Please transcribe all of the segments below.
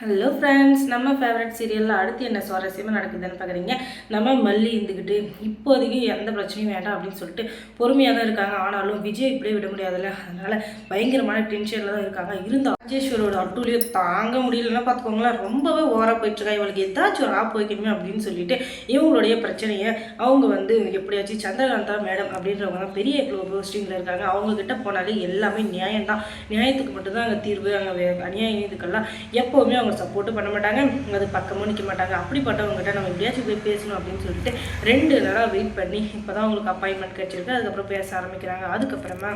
Hello friends நம்ம favourite சீரியலில் அடுத்து என்ன சுவாரஸ்யமாக நடக்குதுன்னு பார்க்குறீங்க நம்ம மல்லி இருந்துக்கிட்டு இப்போதைக்கு எந்த பிரச்சனையும் வேண்டாம் அப்படின்னு சொல்லிட்டு பொறுமையாக தான் இருக்காங்க. ஆனாலும் விஜய் இப்படியே விட முடியாதுல்ல. அதனால் பயங்கரமான டென்ஷனில் தான் இருக்காங்க. இருந்தால் ராஜேஸ்வரோட அட்டூழியோ தாங்க முடியலன்னா பார்த்துக்கோங்களேன் ரொம்பவே ஓராக போயிட்டுருக்கா இவளுக்கு ஏதாச்சும் ஒரு ஆப் வைக்கணுமே அப்படின்னு சொல்லிட்டு இவங்களுடைய பிரச்சனையை அவங்க வந்து எப்படியாச்சும் சந்திரகாந்தா மேடம் அப்படின்றவங்க தான் பெரிய போஸ்டிங்கில் இருக்காங்க. அவங்கக்கிட்ட போனாலே எல்லாமே நியாயம்தான். நியாயத்துக்கு மட்டும்தான் அங்கே தீர்வு அங்கே அநியாயம் இதுக்கெல்லாம் எப்போவுமே அவங்க சப்போர்ட்டும் பண்ண மாட்டாங்க. அது பக்கமும் நிற்க மாட்டாங்க. அப்படிப்பட்டவங்ககிட்ட நம்ம எப்படியாச்சும் போய் பேசணும் அப்படின்னு சொல்லிட்டு ரெண்டு நாளாக வெயிட் பண்ணி இப்போ தான் அவங்களுக்கு அப்பாயின்மெண்ட் கிடச்சிருக்கு. அதுக்கப்புறம் பேச ஆரம்பிக்கிறாங்க. அதுக்கப்புறமா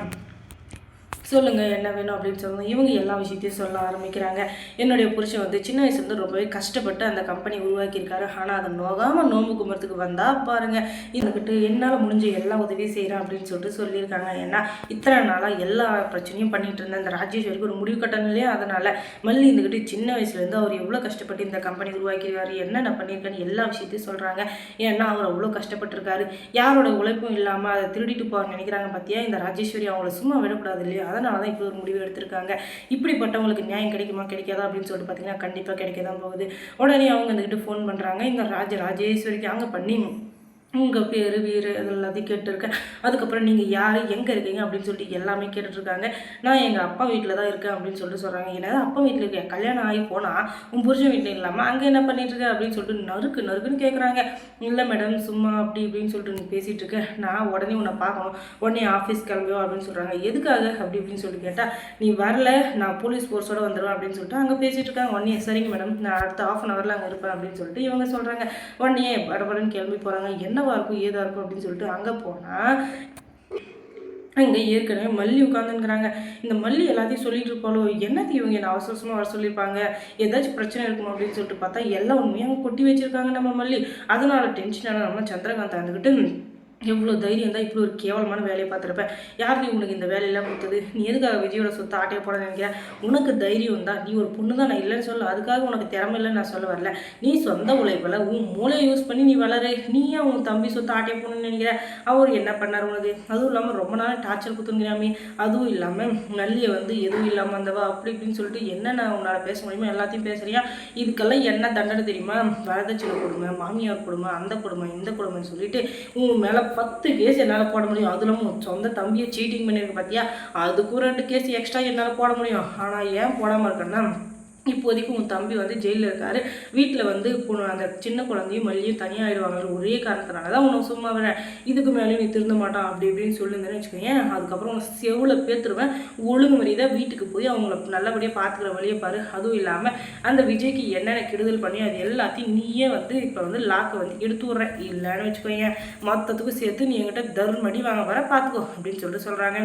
சொல்லுங்கள் என்ன வேணும் அப்படின்னு சொல்லுவோம் இவங்க எல்லா விஷயத்தையும் சொல்ல ஆரம்பிக்கிறாங்க. என்னுடைய புருஷன் வந்து சின்ன வயசுலேருந்து ரொம்பவே கஷ்டப்பட்டு அந்த கம்பெனி உருவாக்கியிருக்காரு. ஆனால் அதை நோகாமல் நோம்பு கும்புறதுக்கு வந்தால் பாருங்கள் இதுக்கிட்ட என்னால் முடிஞ்ச எல்லா உதவியும் செய்கிறேன் அப்படின்னு சொல்லிட்டு சொல்லியிருக்காங்க. ஏன்னா இத்தனை நாளாக எல்லா பிரச்சனையும் பண்ணிட்டு இருந்தேன். அந்த ராஜேஸ்வரிக்கு ஒரு முடிவு கட்டணும் அதனால் மல்லி இருந்துக்கிட்டு சின்ன வயசுலேருந்து அவர் எவ்வளோ கஷ்டப்பட்டு இந்த கம்பெனி உருவாக்கியிருக்காரு என்னென்ன பண்ணியிருக்கான்னு எல்லா விஷயத்தையும் சொல்கிறாங்க ஏன்னா அவர் அவ்வளோ கஷ்டப்பட்டிருக்காரு. யாரோட உழைப்பும் இல்லாமல் அதை திருடிட்டு போவாங்க நினைக்கிறாங்க பார்த்தியா இந்த ராஜேஸ்வரி அவங்கள சும்மா விடக்கூடாது இல்லையா? அதனால தான் இப்படி ஒரு முடிவு எடுத்திருக்காங்க. இப்படிப்பட்டவங்களுக்கு நியாயம் கிடைக்குமா கிடைக்காதா அப்படின்னு சொல்லிட்டு பார்த்தீங்கன்னா கண்டிப்பாக கிடைக்க தான் போகுது. உடனே அவங்க வந்துக்கிட்டு ஃபோன் பண்ணுறாங்க இந்த ராஜ ராஜேஸ்வரிக்கு அங்கே பண்ணி உங்கள் பேர் வீர் அது எல்லாத்தையும் கேட்டிருக்கேன். அதுக்கப்புறம் நீங்கள் யார் எங்கே இருக்கீங்க அப்படின்னு சொல்லிட்டு எல்லாமே கேட்டுட்ருக்காங்க. நான் எங்கள் அப்பா வீட்டில் தான் இருக்கேன் அப்படின்னு சொல்லிட்டு சொல்கிறாங்க என்னது அப்பா வீட்டில் இருக்கேன் கல்யாணம் ஆகி போனால் உன் புருஷன் வீட்டில் இல்லாமல் அங்கே என்ன பண்ணிட்டு இருக்க அப்படின்னு சொல்லிட்டு நறுக்கு நறுக்குன்னு கேட்குறாங்க இல்லை மேடம் சும்மா அப்படி இப்படின்னு சொல்லிட்டு நீ பேசிகிட்டு இருக்க. நான் உடனே உன்னை பார்க்கணும். உடனே ஆஃபீஸ் கிளம்பியோ அப்படின்னு சொல்கிறாங்க எதுக்காக அப்படி இப்படின்னு சொல்லிட்டு கேட்டால் நீ வரல நான் போலீஸ் ஃபோர்ஸோடு வந்துடுவேன் அப்படின்னு சொல்லிட்டு அங்கே பேசிகிட்டு இருக்காங்க. உடனே சரிங்க மேடம் நான் அடுத்த ஆஃப் அன் ஹவரில் அங்கே இருப்பேன் அப்படின்னு சொல்லிட்டு இவங்க சொல்கிறாங்க உடனே படபடன்னு கிளம்பி போகிறாங்க என்ன என்னவா இருக்கும் ஏதா இருக்கும் அப்படின்னு சொல்லிட்டு அங்கே போனால் அங்கே ஏற்கனவே மல்லி உட்காந்துங்கிறாங்க இந்த மல்லி எல்லாத்தையும் சொல்லிட்டு இருப்பாளோ என்னது இவங்க என்ன அவசரமாக வர சொல்லியிருப்பாங்க? ஏதாச்சும் பிரச்சனை இருக்கும் அப்படின்னு சொல்லிட்டு பார்த்தா எல்லா உண்மையாக கொட்டி வச்சிருக்காங்க நம்ம மல்லி. அதனால டென்ஷனான நம்ம சந்திரகாந்த் வந்துக்கிட்டு எவ்வளோ தைரியம் தான் இப்படி ஒரு கேவலமான வேலையை பார்த்துருப்பேன் யார் நீ உனக்கு இந்த வேலையெல்லாம் கொடுத்தது? நீ எதுக்காக விஜயோட சொத்து ஆட்டையை போட நினைக்கிற? உனக்கு தைரியம் தான். நீ ஒரு பொண்ணு தான் நான் இல்லைன்னு சொல்ல அதுக்காக உனக்கு திறமை இல்லைன்னு நான் சொல்ல வரல. நீ சொந்த உழைப்பில் உன் மூளையை யூஸ் பண்ணி நீ வளரு. நீ ஏன் உன் தம்பி சொத்து ஆட்டையை போடணும்னு நினைக்கிற? அவர் என்ன பண்ணார் உனக்கு? அதுவும் இல்லாமல் ரொம்ப நாள் டார்ச்சர் கொடுத்துங்கிறாமே அதுவும் இல்லாமல் நல்லியை வந்து எதுவும் இல்லாமல் வந்தவா? அப்படி இப்படின்னு சொல்லிட்டு என்னென்ன உன்னால் பேச முடியுமோ எல்லாத்தையும் பேசுறியா? இதுக்கெல்லாம் என்ன தண்டனை தெரியுமா? வரதட்சணை கொடுமை மாமியார் கொடுமை அந்த கொடுமை இந்த கொடுமைன்னு சொல்லிட்டு உன் மேலே பத்து கேஸ் என்னால் போட முடியும். அது சொந்த தம்பியை சீட்டிங் பண்ணியிருக்கு பார்த்தியா அதுக்கும் ரெண்டு கேஸ் எக்ஸ்ட்ரா என்னால் போட முடியும். ஆனால் ஏன் போடாமல் இருக்கேன்னா இப்போதைக்கு உன் தம்பி வந்து ஜெயிலில் இருக்காரு. வீட்டில் வந்து அந்த சின்ன குழந்தையும் மல்லியும் தனியாகிடுவாங்க ஒரே காரணத்தினால தான் உனக்கு சும்மா வர இதுக்கு மேலேயும் நீ திருந்த மாட்டான் அப்படி இப்படின்னு சொல்லியிருந்தேன்னு வச்சுக்கோங்க அதுக்கப்புறம் உன்னை செவில் பேத்துருவேன். ஒழுங்கு முறையாக வீட்டுக்கு போய் அவங்கள நல்லபடியாக பார்த்துக்கிற வழியை பாரு. அதுவும் இல்லாமல் அந்த விஜய்க்கு என்னென்ன கெடுதல் பண்ணி அது எல்லாத்தையும் நீயே வந்து இப்போ வந்து லாக்கை வந்து எடுத்து விட்றேன் இல்லைன்னு வச்சுக்கோங்க மொத்தத்துக்கும் சேர்த்து நீ என்கிட்ட தருமடி வாங்க வர பார்த்துக்கோ அப்படின்னு சொல்லிட்டு சொல்கிறாங்க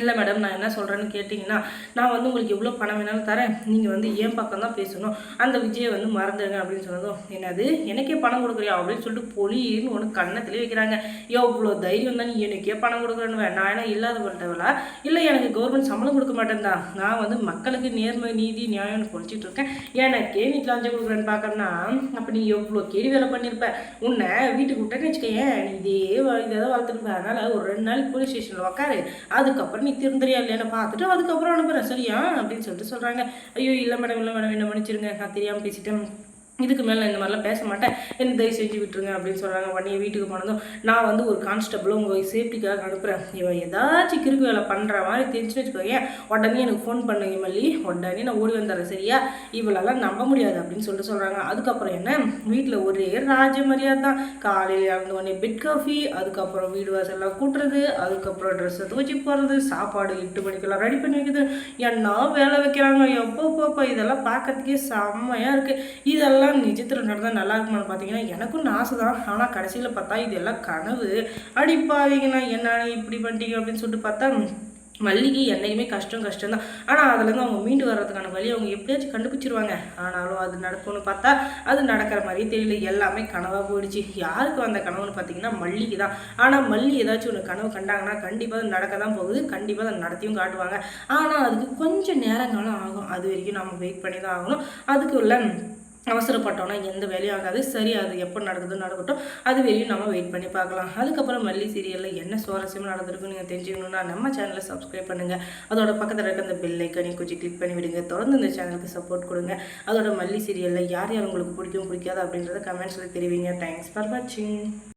இல்லை மேடம் நான் என்ன சொல்கிறேன்னு கேட்டிங்கன்னா நான் வந்து உங்களுக்கு எவ்வளோ பணம் வேணாலும் தரேன். நீங்கள் வந்து ஏன் பக்கம் தான் பேசணும். அந்த விஜயை வந்து மறந்துடுங்க அப்படின்னு சொன்னதும் என்னது? எனக்கே பணம் கொடுக்குறியா அப்படின்னு சொல்லிட்டு பொலின்னு ஒன்று கண்ணத்திலே வைக்கிறாங்க. எவ்வளோ தைரியம் தான் நீ எனக்கே பணம் கொடுக்குறேன்னு நான் என்ன இல்லாத பண்ணிட்டவளா இல்லை எனக்கு கவர்மெண்ட் சம்பளம் கொடுக்க மாட்டேன் தான் நான் வந்து மக்களுக்கு நேர்மை நீதி நியாயம்னு பொழிச்சிட்டு இருக்கேன். எனக்கே நீ லஞ்சம் கொடுக்குறேன்னு பார்க்கறேன்னா அப்போ நீ எவ்வளோ கேடி வேலை பண்ணியிருப்ப உன்னை வீட்டுக்கு விட்டேன்னு வச்சுக்கேன் நீ இதே இதை தான் வளர்த்துருப்ப அதனால் ஒரு ரெண்டு நாளைக்கு போலீஸ் ஸ்டேஷனில் உட்காரு அதுக்கப்புறம் நீ திருந்தறியா இல்லையான்னு பார்த்துட்டு அதுக்கப்புறம் அனுப்புகிறேன் சரியா? அப்படின்னு சொல்லிட்டு சொல்கிறாங்க ஐயோ இல்லை மேடம் இல்லை மேடம் என்ன மன்னிச்சிருங்க. நான் தெரியாமல் பேசிட்டேன். இதுக்கு மேலே இந்த மாதிரிலாம் பேச மாட்டேன். என்ன தயவு செஞ்சு விட்டுருங்க அப்படின்னு சொல்கிறாங்க உடனே வீட்டுக்கு போனதும் நான் வந்து ஒரு கான்ஸ்டபிளும் உங்கள் சேஃப்டிக்காக அனுப்புகிறேன் இவன் ஏதாச்சும் கிறுக்கு வேலை பண்ணுற மாதிரி தெரிஞ்சு வச்சுக்கோங்க உடனே எனக்கு ஃபோன் பண்ணுங்க மல்லி. உடனே நான் ஓடி வந்துடுறேன். சரியா? இவளெல்லாம் நம்ப முடியாது அப்படின்னு சொல்லிட்டு சொல்கிறாங்க அதுக்கப்புறம் என்ன? வீட்டில் ஒரே ராஜ மரியாதை தான். காலையில் இறந்து உடனே பெட் காஃபி அதுக்கப்புறம் வீடு வாசல்லாம் கூட்டுறது அதுக்கப்புறம் ட்ரெஸ்ஸை துவச்சி போடுறது சாப்பாடு எட்டு மணிக்கெல்லாம் ரெடி பண்ணி வைக்கிறது. என்ன வேலை வைக்கிறாங்க? எப்போ போப்போ இதெல்லாம் பார்க்கறதுக்கே செம்மையாக இருக்குது இதெல்லாம் இதெல்லாம் நிஜத்தில் நடந்தால் நல்லா இருக்குமான்னு பார்த்தீங்கன்னா எனக்கும் ஆசை தான் ஆனால் கடைசியில் பார்த்தா இது எல்லாம் கனவு. அடிப்பாவீங்கண்ணா என்ன இப்படி பண்ணிட்டீங்க அப்படின்னு சொல்லிட்டு பார்த்தா மல்லிகை என்றைக்குமே கஷ்டம் கஷ்டம் தான் ஆனால் அதுலேருந்து அவங்க மீண்டு வர்றதுக்கான வழி அவங்க எப்படியாச்சும் கண்டுபிடிச்சிருவாங்க. ஆனாலும் அது நடக்கும்னு பார்த்தா அது நடக்கிற மாதிரி தெரியல. எல்லாமே கனவாக போயிடுச்சு. யாருக்கு வந்த கனவுன்னு பார்த்தீங்கன்னா மல்லிகை தான் ஆனால் மல்லி ஏதாச்சும் ஒன்று கனவு கண்டாங்கன்னா கண்டிப்பாக அது நடக்க தான் போகுது. கண்டிப்பாக அதை நடத்தியும் காட்டுவாங்க. ஆனால் அதுக்கு கொஞ்சம் நேரங்காலம் ஆகும். அது வரைக்கும் நம்ம வெயிட் பண்ணி தான் ஆகணும். அதுக்குள்ள அவசரப்பட்டோன்னா எந்த வேலையும் ஆகாது. சரி அது எப்போ நடக்குதுன்னு நடக்கட்டும். அது வரையும் நம்ம வெயிட் பண்ணி பார்க்கலாம். அதுக்கப்புறம் மல்லி சீரியலில் என்ன சுவாரஸ்யமாக நடந்திருக்குன்னு நீங்கள் தெரிஞ்சுக்கணுன்னா நம்ம சேனலை சப்ஸ்கிரைப் பண்ணுங்கள் அதோட பக்கத்தில் இருக்க அந்த பெல் ஐக்கனை கொஞ்சம் கிளிக் பண்ணி விடுங்க. தொடர்ந்து இந்த சேனலுக்கு சப்போர்ட் கொடுங்க. அதோட மல்லி சீரியலில் யார் யார் உங்களுக்கு பிடிக்கும் பிடிக்காது அப்படின்றத கமெண்ட்ஸில் தெரிவிங்க. தேங்க்ஸ் ஃபார் வாட்சிங்